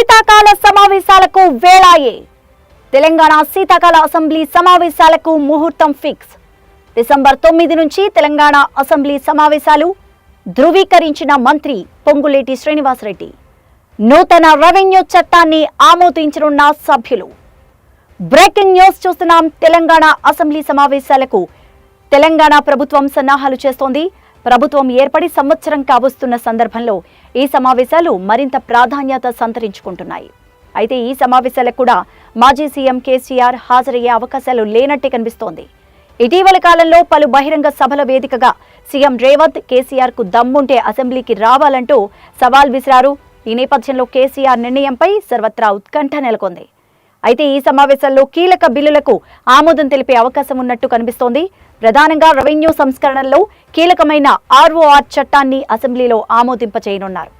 శీతాకాల సమావేశాలకు వేళాయే తెలంగాణ శీతాకాల అసెంబ్లీ సమావేశాలకు ముహూర్తం ఫిక్స్. డిసెంబర్ తొమ్మిది నుంచి తెలంగాణ అసెంబ్లీ సమావేశాలు ధృవీకరించిన మంత్రి పొంగులేటి శ్రీనివాసరెడ్డి. నూతన రెవెన్యూ చట్టాన్ని ఆమోదించనున్న సభ్యులు. బ్రేకింగ్ న్యూస్ చూస్తున్నాం తెలంగాణ అసెంబ్లీ సమావేశాలకు. తెలంగాణ ప్రభుత్వం సన్నాహాలు చేస్తోంది. ప్రభుత్వం ఏర్పడి సంవత్సరం కావస్తున్న సందర్భంలో ఈ సమావేశాలు మరింత ప్రాధాన్యత సంతరించుకుంటున్నాయి. అయితే ఈ సమావేశాలకు కూడా మాజీ సీఎం కేసీఆర్ హాజరయ్యే అవకాశాలు లేనట్టే కనిపిస్తోంది. ఇటీవల కాలంలో పలు బహిరంగ సభల వేదికగా సీఎం రేవంత్ కేసీఆర్కు దమ్ముంటే అసెంబ్లీకి రావాలంటూ సవాల్ విసిరారు. ఈ నేపథ్యంలో కేసీఆర్ నిర్ణయంపై సర్వత్రా ఉత్కంఠ నెలకొంది. అయితే ఈ సమావేశాల్లో కీలక బిల్లులకు ఆమోదం తెలిపే అవకాశం ఉన్నట్టు కనిపిస్తోంది. ప్రధానంగా రెవెన్యూ సంస్కరణల్లో కీలకమైన ఆర్ఓఆర్ చట్టాన్ని అసెంబ్లీలో ఆమోదింపచేయనున్నారు.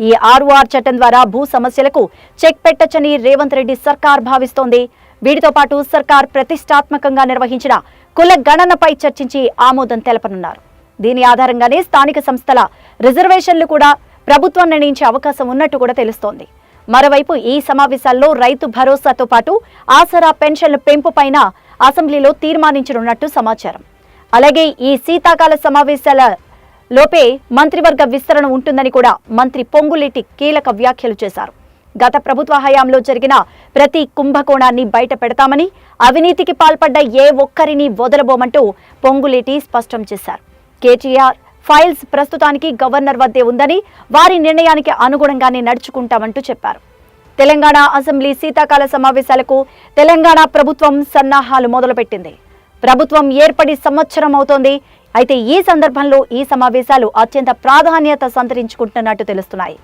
ఈ ఆర్ఓఆర్ చట్టం ద్వారా భూ సమస్యలకు చెక్ పెట్టచ్చని రేవంత్ రెడ్డి సర్కార్ భావిస్తోంది. వీటితో పాటు సర్కార్ ప్రతిష్టాత్మకంగా నిర్వహించిన కుల గణనపై చర్చించి ఆమోదం తెలపనున్నారు. దీని ఆధారంగానే స్థానిక సంస్థల రిజర్వేషన్లు కూడా ప్రభుత్వం నిర్ణయించే అవకాశం ఉన్నట్టు కూడా తెలుస్తోంది. మరోవైపు ఈ సమావేశాల్లో రైతు భరోసాతో పాటు ఆసరా పెన్షన్ల పెంపు పైన అసెంబ్లీలో తీర్మానించనున్నట్టు సమాచారం. అలాగే ఈ శీతాకాల సమావేశాల లోపే మంత్రివర్గ విస్తరణ ఉంటుందని కూడా మంత్రి పొంగులేటి కీలక వ్యాఖ్యలు చేశారు. గత ప్రభుత్వ హయాంలో జరిగిన ప్రతి కుంభకోణాన్ని బయట పెడతామని అవినీతికి పాల్పడ్డ ఏ ఒక్కరిని వదలబోమంటూ పొంగులేటి స్పష్టం చేశారు. కేటీఆర్ ఫైల్స్ ప్రస్తుతానికి గవర్నర్ వద్దే ఉందని వారి నిర్ణయానికి అనుగుణంగానే నడుచుకుంటామంటూ చెప్పారు. తెలంగాణ అసెంబ్లీ శీతాకాల సమావేశాలకు తెలంగాణ ప్రభుత్వం సన్నాహాలు మొదలుపెట్టింది. ప్రభుత్వం ఏర్పడి సంవత్సరం అవుతోంది. అయితే ఈ సందర్భంలో ఈ సమావేశాలు అత్యంత ప్రాధాన్యత సంతరించుకుంటున్నట్టు తెలుస్తున్నాయి.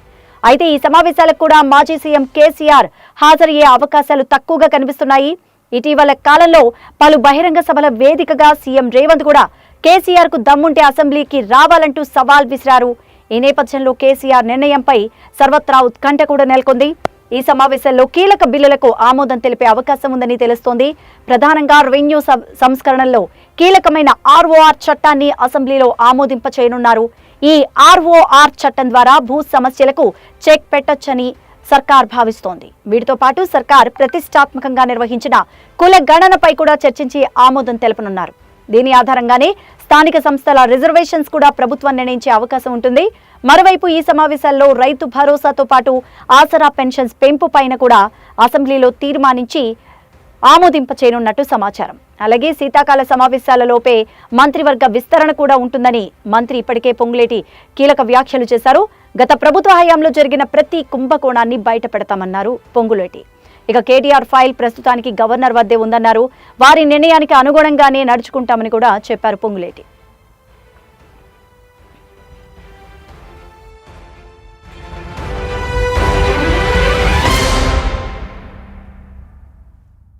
అయితే ఈ సమావేశాలకు కూడా మాజీ సీఎం కేసీఆర్ హాజరయ్యే అవకాశాలు తక్కువగా కనిపిస్తున్నాయి. ఇటీవల కాలంలో పలు బహిరంగ సభల వేదికగా సీఎం రేవంత్ కూడా కేసీఆర్కు దమ్ముంటే అసెంబ్లీకి రావాలంటూ సవాల్ విసిరారు. ఈ నేపథ్యంలో కేసీఆర్ నిర్ణయంపై సర్వత్రా ఉత్కంఠ కూడా నెలకొంది. ఈ సమావేశాల్లో కీలక బిల్లులకు ఆమోదం తెలిపే అవకాశం ఉందని తెలుస్తోంది. ప్రధానంగా రెవెన్యూ సంస్కరణల్లో కీలకమైన ఆర్ఓఆర్ చట్టాన్ని అసెంబ్లీలో ఆమోదింప చేయనున్నారు ఈ ఆర్ఓఆర్ చట్టం ద్వారా భూ సమస్యలకు చెక్ పెట్టొచ్చని సర్కార్ భావిస్తోంది. వీటితో పాటు సర్కార్ ప్రతిష్టాత్మకంగా నిర్వహించిన కుల గణనపై కూడా చర్చించి ఆమోదం తెలపనున్నారు. దీని ఆధారంగానే స్థానిక సంస్థల రిజర్వేషన్స్ కూడా ప్రభుత్వం నిర్ణయించే అవకాశం ఉంటుంది. మరోవైపు ఈ సమావేశాల్లో రైతు భరోసాతో పాటు ఆసరా పెన్షన్స్ పెంపు పైన కూడా అసెంబ్లీలో తీర్మానించి ఆమోదింప చేయనున్నట్టు సమాచారం. అలాగే శీతాకాల సమావేశాలలోపే మంత్రివర్గ విస్తరణ కూడా ఉంటుందని మంత్రి ఇప్పటికే పొంగులేటి కీలక వ్యాఖ్యలు చేశారు. గత ప్రభుత్వ హయాంలో జరిగిన ప్రతి కుంభకోణాన్ని బయట పెడతామన్నారు పొంగులేటి. ఇక కేటీఆర్ ఫైల్ ప్రస్తుతానికి గవర్నర్ వద్దే ఉందన్నారు. వారి నిర్ణయానికి అనుగుణంగానే నడుచుకుంటామని కూడా చెప్పారు పొంగులేటి.